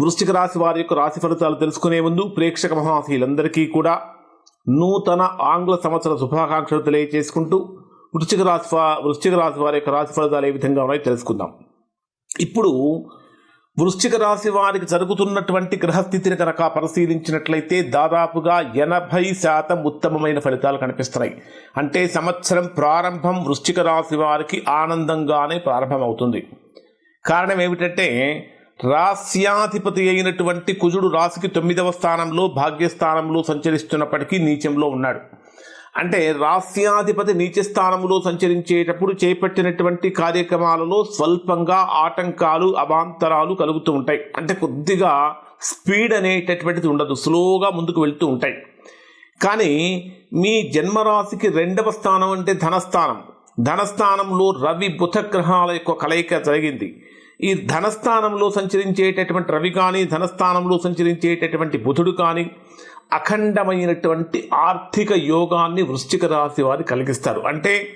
వృశ్చిక రాశి వారి యొక్క రాశి ఫలితాలు తెలుసుకునే ముందు ప్రేక్షక మహాశీలందరికీ కూడా నూతన ఆంగ్ల సంవత్సర శుభాకాంక్షలు తెలియజేసుకుంటూ వృశ్చిక రాశి వృశ్చిక రాశి వారి యొక్క రాశి ఫలితాలు ఏ విధంగా ఉన్నాయో తెలుసుకుందాం. ఇప్పుడు వృశ్చిక రాశి వారికి జరుగుతున్నటువంటి గ్రహస్థితిని కనుక పరిశీలించినట్లయితే దాదాపుగా ఎనభై శాతం ఉత్తమమైన ఫలితాలు కనిపిస్తున్నాయి. అంటే సంవత్సరం ప్రారంభం వృశ్చిక రాశి వారికి ఆనందంగానే ప్రారంభమవుతుంది. కారణం ఏమిటంటే రాస్యాధిపతి అయినటువంటి కుజుడు రాశికి తొమ్మిదవ స్థానంలో భాగ్యస్థానంలో సంచరిస్తున్నప్పటికీ నీచంలో ఉన్నాడు. అంటే రాస్యాధిపతి నీచ స్థానంలో సంచరించేటప్పుడు చేపట్టినటువంటి కార్యక్రమాలలో స్వల్పంగా ఆటంకాలు అవాంతరాలు కలుగుతూ ఉంటాయి. అంటే కొద్దిగా స్పీడ్ అనేటటువంటిది ఉండదు. స్లోగా ముందుకు వెళ్తూ ఉంటాయి. కానీ మీ జన్మరాశికి రెండవ స్థానం అంటే ధనస్థానం. ధనస్థానంలో రవి బుధ గ్రహాల యొక్క కలయిక జరిగింది. ఈ ధనస్థానంలో సంచరించేటటువంటి రవి కానీ ధనస్థానంలో సంచరించేటటువంటి బుధుడు కానీ అఖండమైనటువంటి ఆర్థిక యోగాన్ని వృశ్చిక రాశి వారు కలిగిస్తారు. అంటే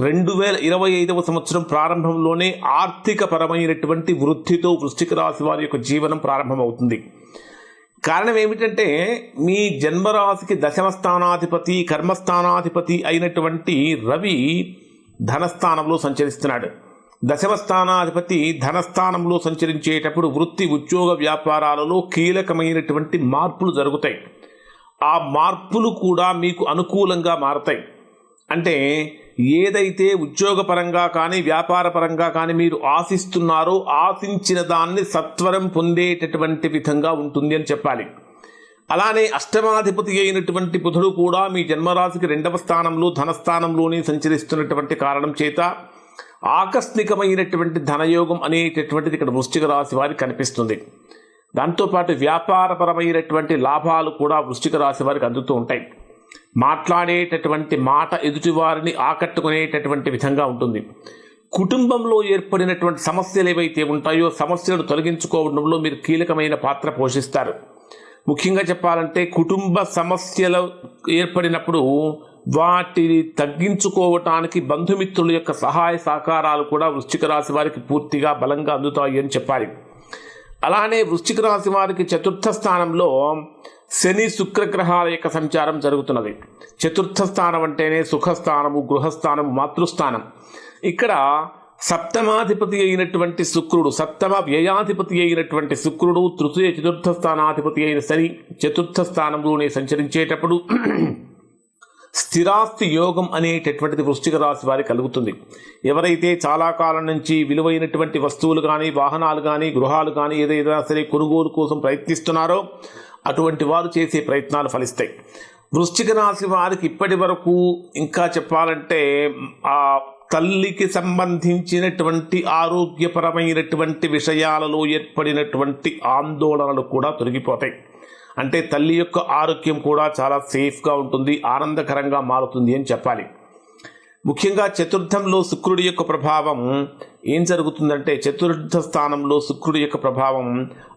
రెండు వేల ఇరవై ఐదవ సంవత్సరం ప్రారంభంలోనే ఆర్థిక పరమైనటువంటి వృద్ధితో వృశ్చిక రాశి వారి యొక్క జీవనం ప్రారంభమవుతుంది. కారణం ఏమిటంటే మీ జన్మరాశికి దశమ స్థానాధిపతి కర్మస్థానాధిపతి అయినటువంటి రవి ధనస్థానంలో సంచరిస్తున్నాడు. దశమస్థానాధిపతి ధనస్థానంలో సంచరించేటప్పుడు వృత్తి ఉద్యోగ వ్యాపారాలలో కీలకమైనటువంటి మార్పులు జరుగుతాయి. ఆ మార్పులు కూడా మీకు అనుకూలంగా మారతాయి. అంటే ఏదైతే ఉద్యోగపరంగా కానీ వ్యాపారపరంగా కానీ మీరు ఆశిస్తున్నారో ఆశించిన దాన్ని సత్వరం పొందేటటువంటి విధంగా ఉంటుంది అని చెప్పాలి. అలానే అష్టమాధిపతి అయినటువంటి బుధుడు కూడా మీ జన్మరాశికి రెండవ స్థానంలో ధనస్థానంలోనే సంచరిస్తున్నటువంటి కారణం చేత ఆకస్మికమైనటువంటి ధనయోగం అనేటటువంటిది ఇక్కడ వృష్టిక రాశి వారికి కనిపిస్తుంది. దాంతోపాటు వ్యాపారపరమైనటువంటి లాభాలు కూడా వృష్టిక రాశి వారికి అందుతూ ఉంటాయి. మాట్లాడేటటువంటి మాట ఎదుటివారిని ఆకట్టుకునేటటువంటి విధంగా ఉంటుంది. కుటుంబంలో ఏర్పడినటువంటి సమస్యలు ఏవైతే ఉంటాయో సమస్యలను తొలగించుకోవడంలో మీరు కీలకమైన పాత్ర పోషిస్తారు. ముఖ్యంగా చెప్పాలంటే కుటుంబ సమస్యలు ఏర్పడినప్పుడు వాటిని తగ్గించుకోవటానికి బంధుమిత్రుల యొక్క సహాయ సహకారాలు కూడా వృశ్చిక రాశి వారికి పూర్తిగా బలంగా అందుతాయి అని చెప్పాలి. అలానే వృశ్చిక రాశి వారికి చతుర్థ స్థానంలో శని శుక్రగ్రహాల యొక్క సంచారం జరుగుతున్నది. చతుర్థ స్థానం అంటేనే సుఖస్థానము గృహస్థానము మాతృస్థానం. ఇక్కడ సప్తమాధిపతి అయినటువంటి శుక్రుడు సప్తమ వ్యయాధిపతి అయినటువంటి శుక్రుడు తృతీయ చతుర్థ స్థానాధిపతి అయిన శని చతుర్థ స్థానంలోనే సంచరించేటప్పుడు స్థిరాస్తి యోగం అనేటటువంటిది వృశ్చిక రాశి వారికి కలుగుతుంది. ఎవరైతే చాలా కాలం నుంచి విలువైనటువంటి వస్తువులు కానీ వాహనాలు కానీ గృహాలు కానీ ఏదైనా సరే కొనుగోలు కోసం ప్రయత్నిస్తున్నారో అటువంటి వారు చేసే ప్రయత్నాలు ఫలిస్తాయి. వృశ్చిక రాశి వారికి ఇప్పటి వరకు ఇంకా చెప్పాలంటే ఆ తల్లికి సంబంధించినటువంటి ఆరోగ్యపరమైనటువంటి విషయాలలో ఏర్పడినటువంటి ఆందోళనలు కూడా తొలగిపోతాయి. అంటే తల్లి యొక్క ఆరోగ్యం కూడా చాలా సేఫ్గా ఉంటుంది ఆనందకరంగా మారుతుంది అని చెప్పాలి. ముఖ్యంగా చతుర్థంలో శుక్రుడి యొక్క ప్రభావం ఏం జరుగుతుందంటే చతుర్థ స్థానంలో శుక్రుడి యొక్క ప్రభావం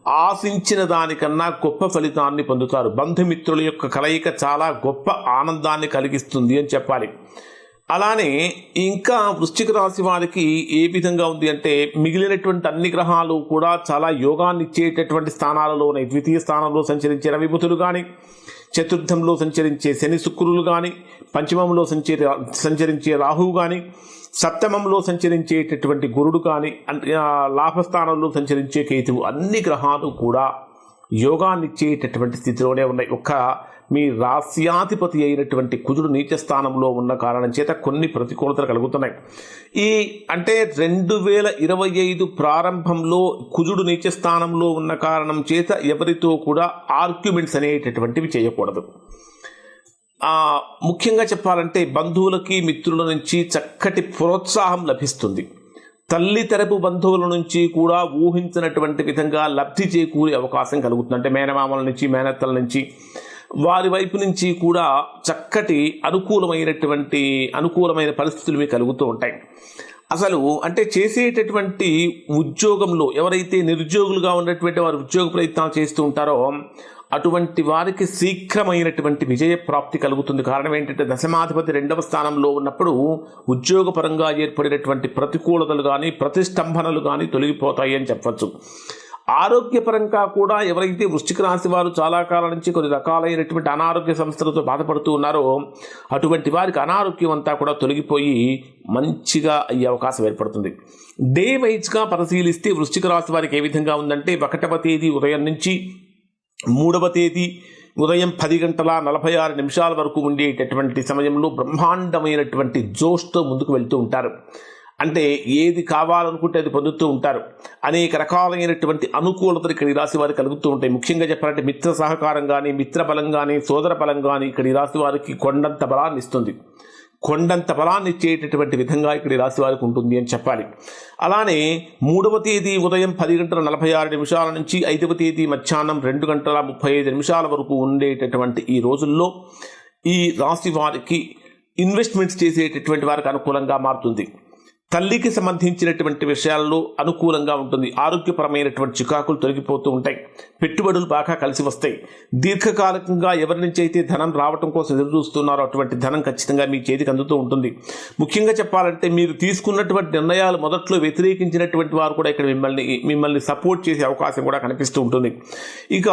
ఆశించిన దానికన్నా గొప్ప ఫలితాన్ని పొందుతారు. బంధుమిత్రుల యొక్క కలయిక చాలా గొప్ప ఆనందాన్ని కలిగిస్తుంది అని చెప్పాలి. అలానే ఇంకా వృశ్చిక రాశి వారికి ఏ విధంగా ఉంది అంటే మిగిలినటువంటి అన్ని గ్రహాలు కూడా చాలా యోగాన్ని ఇచ్చేటటువంటి స్థానాలలో ఉన్నాయి ద్వితీయ స్థానంలో సంచరించే రవిబుధులు కానీ చతుర్థంలో సంచరించే శని శుక్రులు కానీ పంచమంలో సంచరి సంచరించే రాహువు కానీ సప్తమంలో సంచరించేటటువంటి గురుడు కానీ లాభస్థానంలో సంచరించే కేతువు అన్ని గ్రహాలు కూడా యోగాన్నిచ్చేటటువంటి స్థితిలోనే ఉన్నాయి. ఒక్క మీ రాస్యాధిపతి అయినటువంటి కుజుడు నీచ స్థానంలో ఉన్న కారణం చేత కొన్ని ప్రతికూలతలు కలుగుతున్నాయి. ఈ అంటే రెండు వేల ఇరవై ఐదు ప్రారంభంలో కుజుడు నీచ స్థానంలో ఉన్న కారణం చేత ఎవరితో కూడా ఆర్గ్యుమెంట్స్ అనేటటువంటివి చేయకూడదు. ముఖ్యంగా చెప్పాలంటే బంధువులకి మిత్రుల నుంచి చక్కటి ప్రోత్సాహం లభిస్తుంది. తల్లి తెరపు బంధువుల నుంచి కూడా ఊహించినటువంటి విధంగా లబ్ధి చేకూరే అవకాశం కలుగుతుంది. అంటే మేనమామల నుంచి మేనత్తల నుంచి వారి వైపు నుంచి కూడా చక్కటి అనుకూలమైనటువంటి అనుకూలమైన పరిస్థితులు మీకు కలుగుతూ ఉంటాయి. అసలు అంటే చేసేటటువంటి ఉద్యోగంలో ఎవరైతే నిరుద్యోగులుగా ఉన్నటువంటి వారు ఉద్యోగ ప్రయత్నాలు చేస్తూ ఉంటారో అటువంటి వారికి శీఘ్రమైనటువంటి విజయ ప్రాప్తి కలుగుతుంది. కారణం ఏంటంటే దశమాధిపతి రెండవ స్థానంలో ఉన్నప్పుడు ఉద్యోగపరంగా ఏర్పడినటువంటి ప్రతికూలతలు కానీ ప్రతిష్టంభనలు కానీ తొలగిపోతాయి అని చెప్పచ్చు. ఆరోగ్యపరంగా కూడా ఎవరైతే వృశ్చిక రాశి వారు చాలా కాలం నుంచి కొన్ని రకాలైనటువంటి అనారోగ్య సంస్థలతో బాధపడుతూ ఉన్నారో అటువంటి వారికి అనారోగ్యం అంతా కూడా తొలగిపోయి మంచిగా అయ్యే అవకాశం ఏర్పడుతుంది. డే వైజ్గా పరిశీలిస్తే వృశ్చిక రాశి వారికి ఏ విధంగా ఉందంటే ఒకటవ తేదీ ఉదయం నుంచి మూడవ తేదీ ఉదయం పది గంటల నలభై ఆరు నిమిషాల వరకు ఉండేటటువంటి సమయంలో బ్రహ్మాండమైనటువంటి జోష్తో ముందుకు వెళ్తూ ఉంటారు. అంటే ఏది కావాలనుకుంటే అది పొందుతూ ఉంటారు. అనేక రకాలైనటువంటి అనుకూలతలు ఇక్కడ రాశి వారికి కలుగుతూ ఉంటాయి. ముఖ్యంగా చెప్పాలంటే మిత్ర సహకారం కానీ మిత్ర బలం కానీ సోదర బలం కానీ ఇక్కడ రాశి వారికి కొండంత బలాన్ని ఇస్తుంది. కొండంత బలాన్ని ఇచ్చేటటువంటి విధంగా ఇక్కడ రాశి వారికి ఉంటుంది అని చెప్పాలి. అలానే మూడవ తేదీ ఉదయం పది గంటల నలభై ఆరు నిమిషాల నుంచి ఐదవ తేదీ మధ్యాహ్నం రెండు గంటల ముప్పై ఐదు నిమిషాల వరకు ఉండేటటువంటి ఈ రోజుల్లో ఈ రాశి వారికి ఇన్వెస్ట్మెంట్స్ చేసేటటువంటి వారికి అనుకూలంగా మారుతుంది. తల్లికి సంబంధించినటువంటి విషయాల్లో అనుకూలంగా ఉంటుంది. ఆరోగ్యపరమైనటువంటి చికాకులు తొలగిపోతూ ఉంటాయి. పెట్టుబడులు బాగా కలిసి వస్తాయి. దీర్ఘకాలికంగా ఎవరి నుంచి అయితే ధనం రావటం కోసం ఎదురు చూస్తున్నారో అటువంటి ధనం ఖచ్చితంగా మీ చేతికి అందుతూ ఉంటుంది. ముఖ్యంగా చెప్పాలంటే మీరు తీసుకున్నటువంటి నిర్ణయాలు మొదట్లో వ్యతిరేకించినటువంటి వారు కూడా ఇక్కడ మిమ్మల్ని మిమ్మల్ని సపోర్ట్ చేసే అవకాశం కూడా కనిపిస్తూ ఉంటుంది. ఇక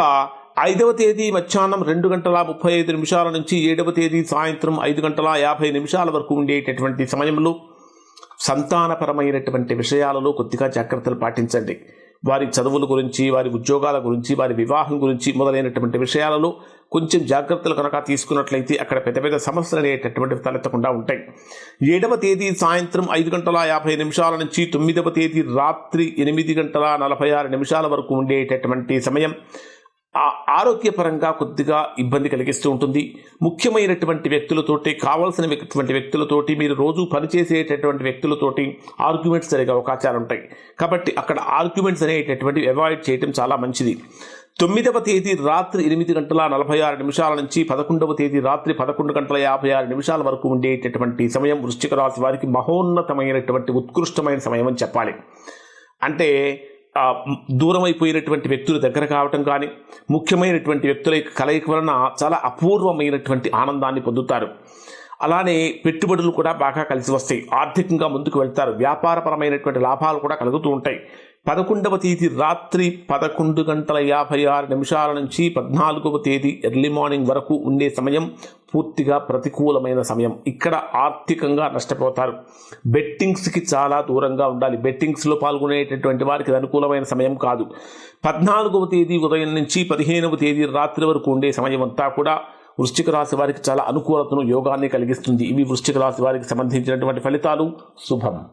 ఐదవ తేదీ మధ్యాహ్నం రెండు గంటల ముప్పై ఐదు నిమిషాల నుంచి ఏడవ తేదీ సాయంత్రం ఐదు గంటల యాభై నిమిషాల వరకు ఉండేటటువంటి సమయంలో సంతానపరమైనటువంటి విషయాలలో కొద్దిగా జాగ్రత్తలు పాటించండి. వారి చదువుల గురించి వారి ఉద్యోగాల గురించి వారి వివాహం గురించి మొదలైనటువంటి విషయాలలో కొంచెం జాగ్రత్తలు కనుక తీసుకున్నట్లయితే అక్కడ పెద్ద పెద్ద సమస్యలు అనేటటువంటివి తలెత్తకుండా ఉంటాయి. ఏడవ తేదీ సాయంత్రం ఐదు గంటల యాభై నిమిషాల నుంచి తొమ్మిదవ తేదీ రాత్రి ఎనిమిది గంటల నలభై ఆరు నిమిషాల వరకు ఉండేటటువంటి సమయం. ఆరోగ్యపరంగా కొద్దిగా ఇబ్బంది కలిగిస్తూ ఉంటుంది. ముఖ్యమైనటువంటి వ్యక్తులతోటి కావాల్సినటువంటి వ్యక్తులతోటి మీరు రోజు పనిచేసేటటువంటి వ్యక్తులతోటి ఆర్గ్యుమెంట్స్ జరిగే అవకాశాలు ఉంటాయి. కాబట్టి అక్కడ ఆర్గ్యుమెంట్స్ అనేటటువంటివి అవాయిడ్ చేయడం చాలా మంచిది. తొమ్మిదవ తేదీ రాత్రి ఎనిమిది గంటల నలభై ఆరు నిమిషాల నుంచి పదకొండవ తేదీ రాత్రి పదకొండు గంటల యాభై ఆరు నిమిషాల వరకు ఉండేటటువంటి సమయం వృశ్చిక రాశి వారికి మహోన్నతమైనటువంటి ఉత్కృష్టమైన సమయం అని చెప్పాలి. అంటే దూరం అయిపోయినటువంటి వ్యక్తులు దగ్గర కావటం కానీ ముఖ్యమైనటువంటి వ్యక్తుల కలయిక వలన చాలా అపూర్వమైనటువంటి ఆనందాన్ని పొందుతారు. అలానే పెట్టుబడులు కూడా బాగా కలిసి వస్తాయి. ఆర్థికంగా ముందుకు వెళ్తారు. వ్యాపారపరమైనటువంటి లాభాలు కూడా కలుగుతూ ఉంటాయి. పదకొండవ తేదీ రాత్రి పదకొండు గంటల యాభై ఆరు నిమిషాల నుంచి పద్నాలుగవ తేదీ ఎర్లీ మార్నింగ్ వరకు ఉండే సమయం పూర్తిగా ప్రతికూలమైన సమయం. ఇక్కడ ఆర్థికంగా నష్టపోతారు. బెట్టింగ్స్కి చాలా దూరంగా ఉండాలి. బెట్టింగ్స్లో పాల్గొనేటటువంటి వారికి ఇది అనుకూలమైన సమయం కాదు. పద్నాలుగవ తేదీ ఉదయం నుంచి పదిహేనవ తేదీ రాత్రి వరకు ఉండే సమయం అంతా కూడా వృశ్చిక రాశి వారికి చాలా అనుకూలతను యోగాన్ని కలిగిస్తుంది. ఇవి వృశ్చిక రాశి వారికి సంబంధించినటువంటి ఫలితాలు. శుభం.